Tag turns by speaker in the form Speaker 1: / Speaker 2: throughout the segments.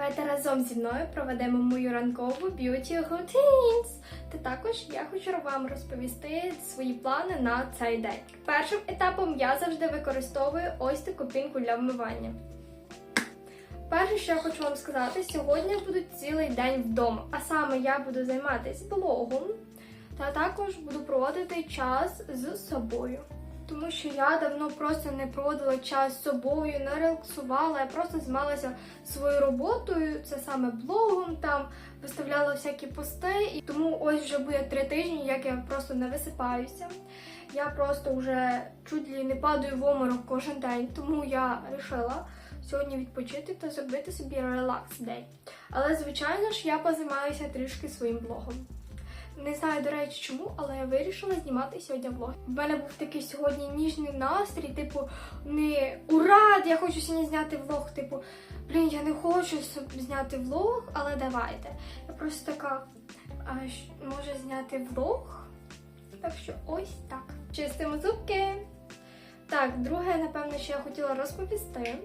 Speaker 1: Давайте разом зі мною проведемо мою ранкову beauty routines. Та також я хочу вам розповісти свої плани на цей день. Першим етапом я завжди використовую ось таку пінку для вмивання. Перше, що я хочу вам сказати, сьогодні я буду цілий день вдома. А саме я буду займатися блогом та також буду проводити час з собою. Тому що я давно просто не проводила час з собою, не релаксувала, я просто займалася своєю роботою, це саме блогом, там виставляла всякі пости. І тому ось вже буде три тижні, як я просто не висипаюся. Я просто вже чуть ли не падаю в оморок кожен день, тому я вирішила сьогодні відпочити та зробити собі релакс день. Але, звичайно ж, я позаймаюся трішки своїм блогом. Не знаю, до речі, чому, але я вирішила знімати сьогодні влог. В мене був такий сьогодні ніжний настрій, типу, не ура! Я хочу сьогодні зняти влог. Типу, блін, я не хочу зняти влог, але давайте. Я просто така, а, може зняти влог. Так що ось так. Чистимо зубки. Так, друге, напевно, що я хотіла розповісти.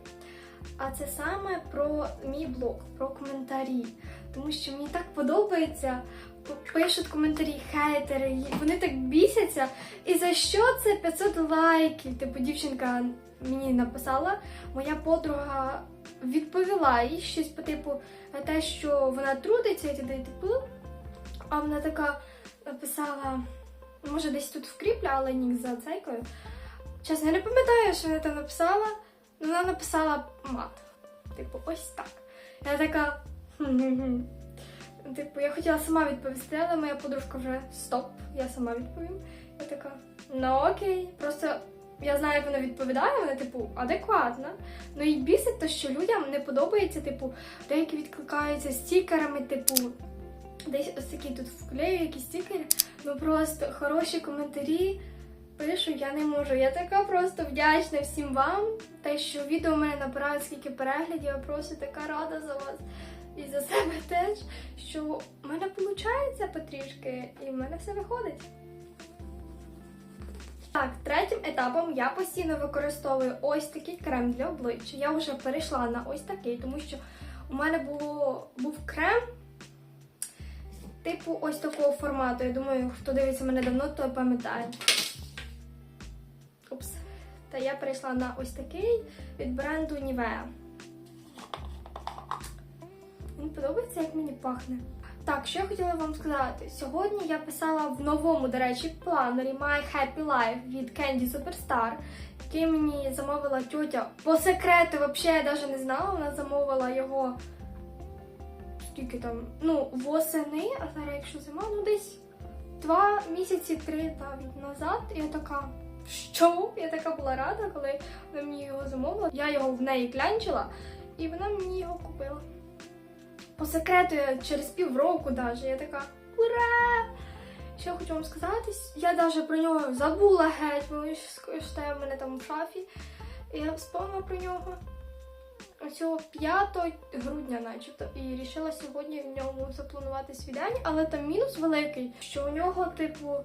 Speaker 1: А це саме про мій блог, про коментарі. Тому що мені так подобається, пишуть коментарі хейтери, вони так бісяться. І за що це 500 лайків? Типу, дівчинка мені написала, моя подруга відповіла їй щось по типу те, що вона трудиться і т.д. і типу. А вона така написала, може десь тут вкріплю, але нік за цейкою. Чесно, я не пам'ятаю, що вона там написала. Вона написала мат. Типу, ось так. Я така. Типу, я хотіла сама відповісти, але моя подружка вже стоп, я сама відповім. Я така, ну окей. Просто я знаю, як вона відповідає, вона, типу, адекватна. Ну і бісить те, що людям не подобається, типу, деякі відкликаються стікерами, типу, десь ось такі тут вклею якісь стікери. Ну просто хороші коментарі. Пишу, я не можу. Я така просто вдячна всім вам. Те, що відео в мене набирає скільки переглядів, я просто така рада за вас. І за себе теж, що в мене виходить потрішки, і в мене все виходить. Так, третім етапом я постійно використовую ось такий крем для обличчя. Я вже перейшла на ось такий, тому що у мене було, був крем, типу ось такого формату. Я думаю, хто дивиться мене давно, той пам'ятає. Упс. Та я перейшла на ось такий від бренду Nivea. Мені подобається, як мені пахне. Так, що я хотіла вам сказати? Сьогодні я писала в новому, до речі, планері My Happy Life від Candy Superstar, який мені замовила тьотя. По секрету, взагалі, я навіть не знала, вона замовила його скільки там, ну, восени, а зараз, якщо зима, ну десь два місяці, три навіть назад. І я така. Що? Я така була рада, коли вона мені його замовила. Я його в неї клянчила, і вона мені його купила. По секрету через півроку навіть. Я така ура! Що я хочу вам сказати? Я навіть про нього забула геть, бо він в мене там в шафі. І я вспомнила про нього цього 5 грудня, начебто, і вирішила сьогодні в ньому запланувати свій день, але там мінус великий, що у нього, типу,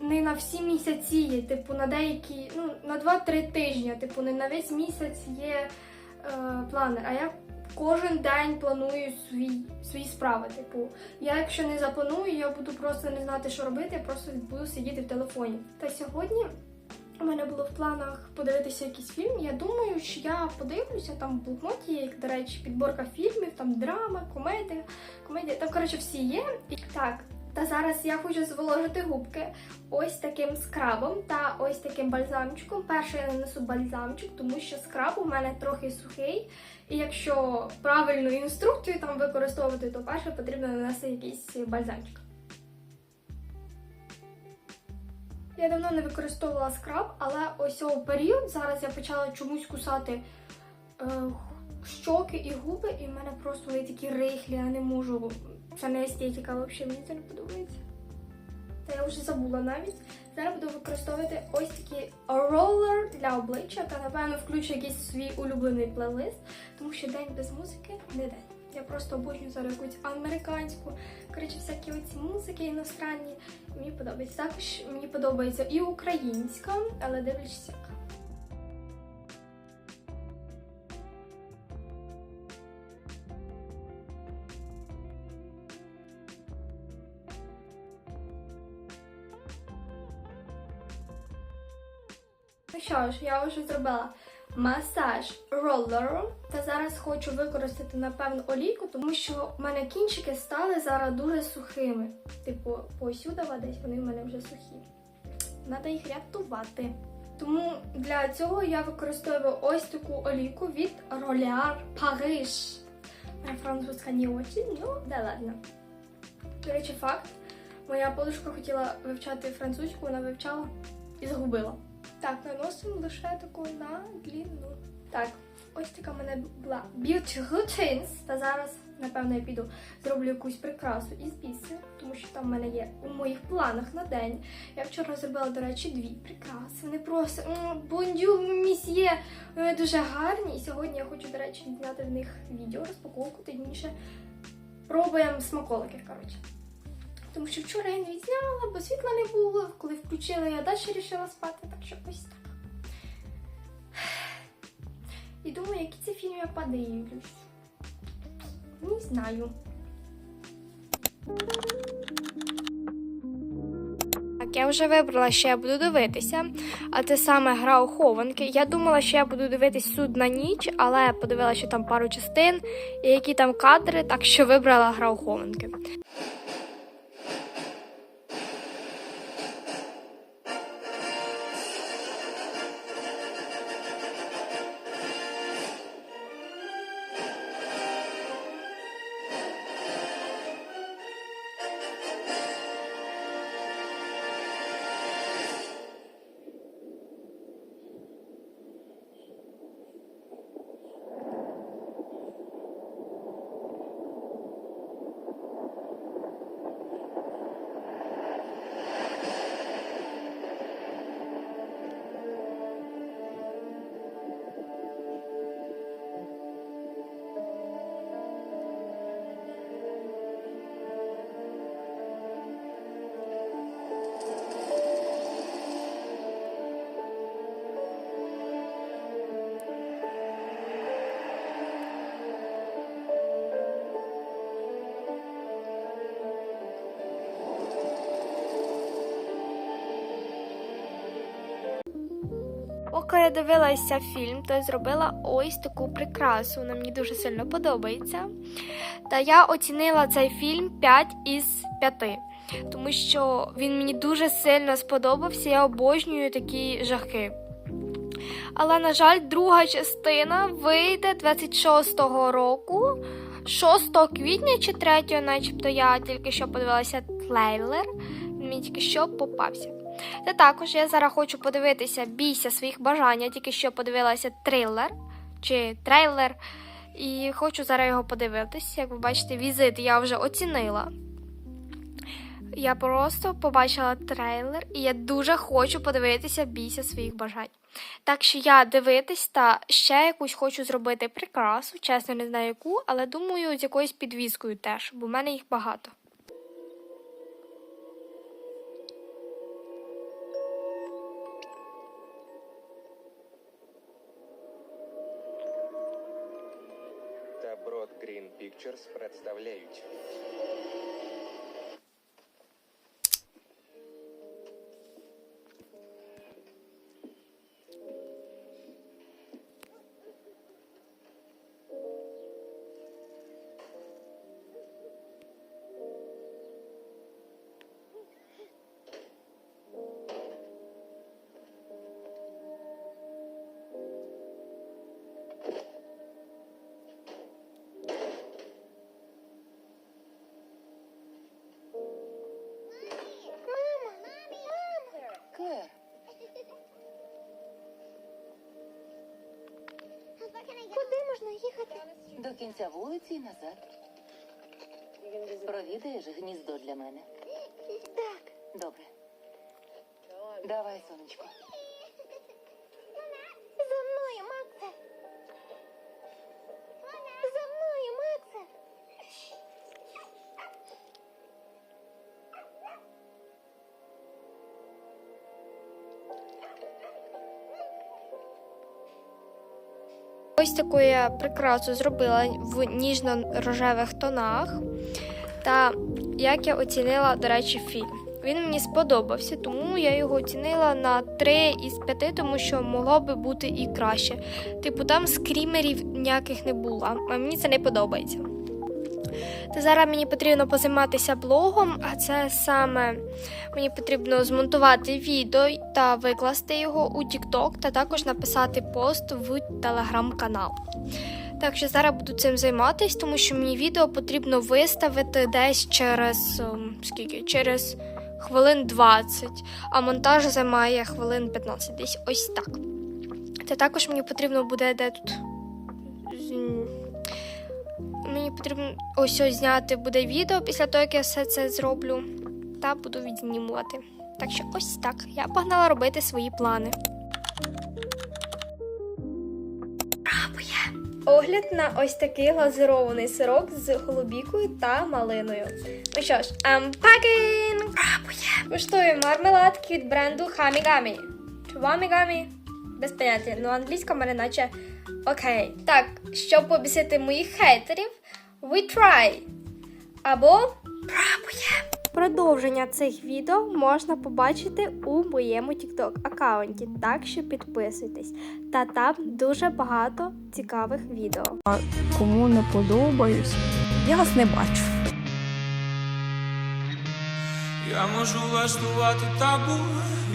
Speaker 1: не на всі місяці є, типу, на деякі, ну, на 2-3 тижні, типу, не на весь місяць є е, планер. А я кожен день планую свій, свої справи. Типу, я якщо не запланую, я буду просто не знати, що робити, я просто буду сидіти в телефоні. Та сьогодні. У мене було в планах подивитися якийсь фільм. Я думаю, що я подивлюся. Там в блокноті є, до речі, підборка фільмів, там драма, комедія, комедія. Там, коротше, всі є. І так, та зараз я хочу зволожити губки ось таким скрабом та ось таким бальзамчиком. Перше я нанесу бальзамчик, тому що скраб у мене трохи сухий. І якщо правильну інструкцію там використовувати, то перше потрібно нанести якийсь бальзамчик. Я давно не використовувала скраб, але ось цього період зараз я почала чомусь кусати е, щоки і губи, і в мене просто вони такі рихлі, я не можу. Це не естетика, взагалі мені це не подобається. Та я вже забула навіть. Зараз буду використовувати ось такий ролер для обличчя та, напевно, включу якийсь свій улюблений плейлист, тому що день без музики не день. Я просто обожнюю зараз якусь американську, коротше, всякі оці музики іностранні. Мені подобається. Також мені подобається і українська, але дивлячись як. Ну що ж, я вже зробила масаж ролером. Та зараз хочу використати, напевно, олійку, тому що в мене кінчики стали зараз дуже сухими. Типу, посюдова десь вони в мене вже сухі. Треба їх рятувати. Тому для цього я використовую ось таку олійку від Rolear Paris. Моя французька не очень, ну да ладно. До речі, факт. Моя подружка хотіла вивчати французьку, вона вивчала і загубила. Так, наносимо лише таку на длину. Так, ось така в мене була beauty routines. Та зараз, напевно, я піду зроблю якусь прикрасу із бісеру, тому що там в мене є у моїх планах на день. Я вчора зробила, до речі, дві прикраси. Вони просто бондюр, місьє. Дуже гарні. І сьогодні я хочу, до речі, відзняти в них відео, розпаковку, точніше. Пробуємо смаколики, коротше. Тому що вчора я не відзняла, бо світла не було. Коли включила, я далі вирішила спати, так що ось так. І думаю, які це фільми я подивлюсь. Не знаю. Я вже вибрала, що я буду дивитися, а це саме гра у хованки. Я думала, що я буду дивитись суд на ніч, але подивилася, що там пару частин і які там кадри, так що вибрала гра у хованки. Поки я дивилася фільм, то я зробила ось таку прикрасу. Вона мені дуже сильно подобається. Та я оцінила цей фільм 5 із 5, тому що він мені дуже сильно сподобався. Я обожнюю такі жахи. Але, на жаль, друга частина вийде 26-го року, 6 квітня чи 3, начебто я тільки що подивилася трейлер. Він мені тільки що попався. Та також я зараз хочу подивитися бійся своїх бажань. Я тільки що подивилася трилер чи трейлер. І хочу зараз його подивитися. Як ви бачите, візит я вже оцінила. Я просто побачила трейлер, і я дуже хочу подивитися бійся своїх бажань. Так що я дивитись та ще якусь хочу зробити прикрасу, чесно не знаю яку, але думаю, з якоюсь підвіскою теж, бо в мене їх багато.
Speaker 2: Pictures представляють
Speaker 3: кінця вулиці і назад. Провідаєш гніздо для мене.
Speaker 4: Так.
Speaker 3: Добре. Давай, сонечко.
Speaker 1: Ось таку я прикрасу зробила в ніжно-рожевих тонах. Та як я оцінила, до речі, фільм. Він мені сподобався, тому я його оцінила на 3 із 5, тому що могло би бути і краще. Типу, там скрімерів ніяких не було, а мені це не подобається. Та зараз мені потрібно позайматися блогом, а це саме мені потрібно змонтувати відео та викласти його у TikTok та також написати пост в телеграм-канал. Так що зараз буду цим займатися, тому що мені відео потрібно виставити десь через ем, скільки? Через хвилин 20, а монтаж займає хвилин 15, десь ось так. Та також мені потрібно буде де тут. Мені потрібно ось ось зняти буде відео після того, як я все це зроблю, та буду відзнімувати. Так що ось так. Я погнала робити свої плани. Пробує. Огляд на ось такий глазурований сирок з голубікою та малиною. Ну що ж, unpacking! Пробує. Куштую мармеладки від бренду Хамігамі. Чи Вамігамі? Без поняття. Ну, англійська мене наче окей. Так, щоб побісити моїх хейтерів, we try. Або пробує. Продовження цих відео можна побачити у моєму TikTok аккаунті, так що підписуйтесь. Та там дуже багато цікавих відео.
Speaker 5: Кому не подобаюсь, я вас не бачу.
Speaker 6: Я можу влаштувати табу,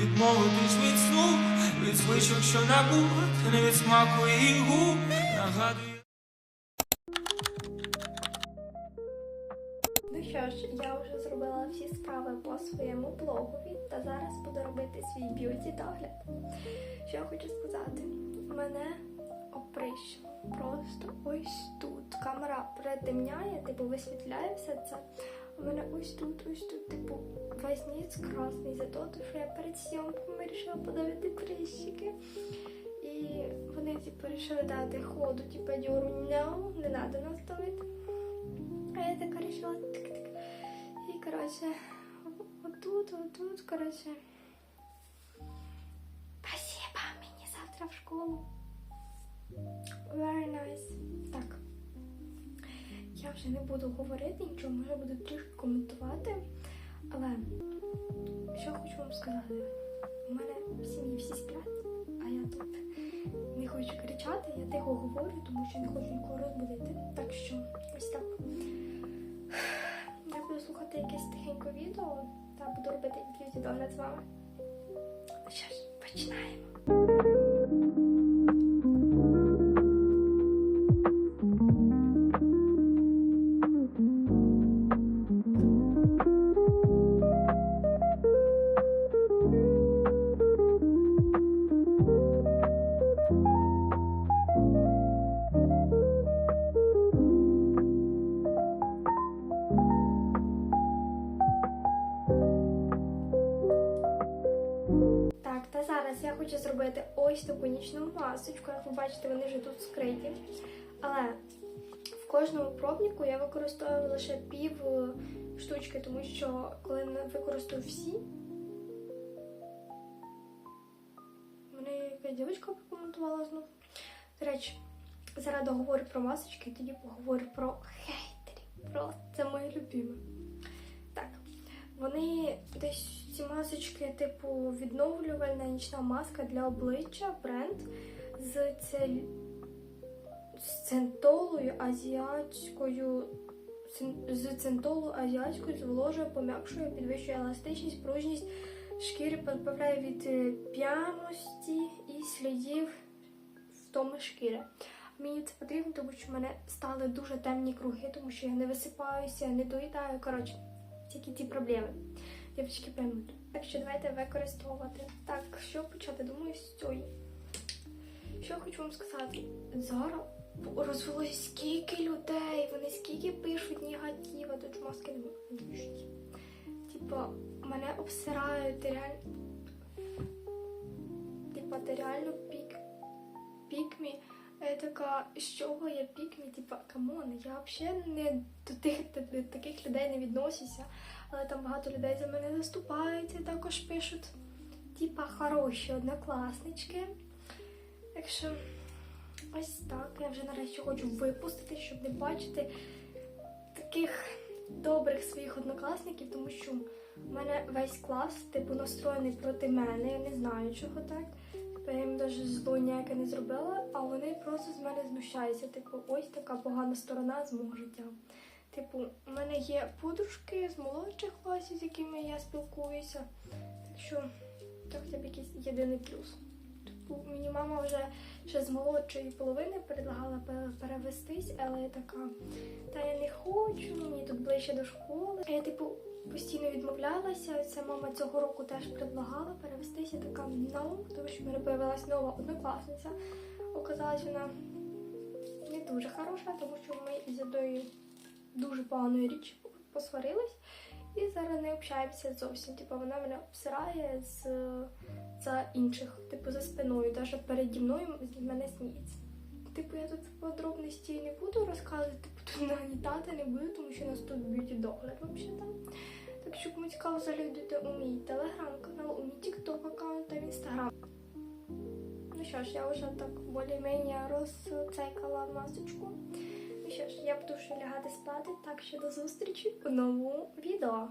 Speaker 6: відмовитись від сну, від звичок, що набуть, не від смаку і губ. Нагадує.
Speaker 1: Я вже зробила всі справи по своєму блогові, та зараз буду робити свій б'юті догляд. Що я хочу сказати? Мене оприщило просто ось тут. Камера притемняє, типу висвітляє все це. У мене ось тут, ось тут, типу, весь ніс красний за то, що я перед зйомкою вирішила подавити прищики. І вони типу вирішили дати ходу, типу no, не треба нас давити. А я така решила тик-тик. І коротше, отут, отут, коротше. Спасибо, мені завтра в школу. Very nice. Так. Я вже не буду говорити нічого, може буду трішки коментувати. Але що хочу вам сказати? У мене в сім'ї всі сплять, а я тут не хочу кричати, я тихо говорю, тому що не хочу нікого розбудити. Так що ось так. Я якесь тихеньке відео та буду робити б'юті догляд з вами. Ну що ж, починаємо. Я хочу зробити ось таку нічну масочку. Як ви бачите, вони вже тут скриті. Але в кожному пробнику я використовую лише пів е, штучки, тому що коли не використаю всі. Мене якась дівчинка прокоментувала знову. До речі, зараз договорю про масочки, тоді поговорю про хейтерів. Про це моє любиме. Вони десь ці масочки, типу, відновлювальна нічна маска для обличчя, бренд з цель... з центолою азіатською. З центолу азіатською зволожує, пом'якшує, підвищує еластичність, пружність шкіри, позбавляє від е, п'яності і слідів втоми шкіри. Мені це потрібно, тому що в мене стали дуже темні круги, тому що я не висипаюся, не доїдаю. Коротше, тільки ці проблеми. Дівчатки поймуть. Так що давайте використовувати. Так, що почати? Думаю, з цієї. Що я хочу вам сказати? Зараз розвелося скільки людей, вони скільки пишуть негатива, тут маски не пишуть. Типа, мене обсирають, ти реально. Типа, ти реально пік. Пікмі. А я така, з чого я пікмі? Типа, камон, я взагалі не до тих до таких людей не відносюся але там багато людей за мене заступаються, також пишуть, типа, хороші однокласнички. Так що ось так. Я вже нарешті хочу випустити, щоб не бачити таких добрих своїх однокласників, тому що У мене весь клас, типу, настроєний проти мене. Я не знаю, чого так. Типу, я їм навіть зло ніяке не зробила, а вони просто з мене знущаються. Типу, ось така погана сторона з мого життя. Типу, у мене є подружки з молодших класів, з якими я спілкуюся. Так що це хоча б якийсь єдиний плюс. Типу, мені мама вже ще з молодшої половини предлагала перевестись, але я така, та я не хочу, мені тут ближче до школи. А я, типу, постійно відмовлялася. Це мама цього року теж предлагала перевестися. Така ну, тому що в мене появилась нова однокласниця. Оказалась вона не дуже хороша, тому що ми із одної дуже поганої річі посварились. І зараз не общаємося зовсім. Типу, вона мене обсирає з за інших, типу, за спиною, навіть переді мною з мене сміється. Типу, я тут подробності не буду розказувати, типу, тут нагнітати не буду, тому що нас тут б'юті догляд взагалі там. Так що кому цікаво залюдити у мій телеграм-канал, у мій тікток аккаунт та в інстаграм. Ну що ж, я вже так більш-менш розцейкала масочку. Ну що ж, я буду вже лягати спати, так що до зустрічі у новому відео.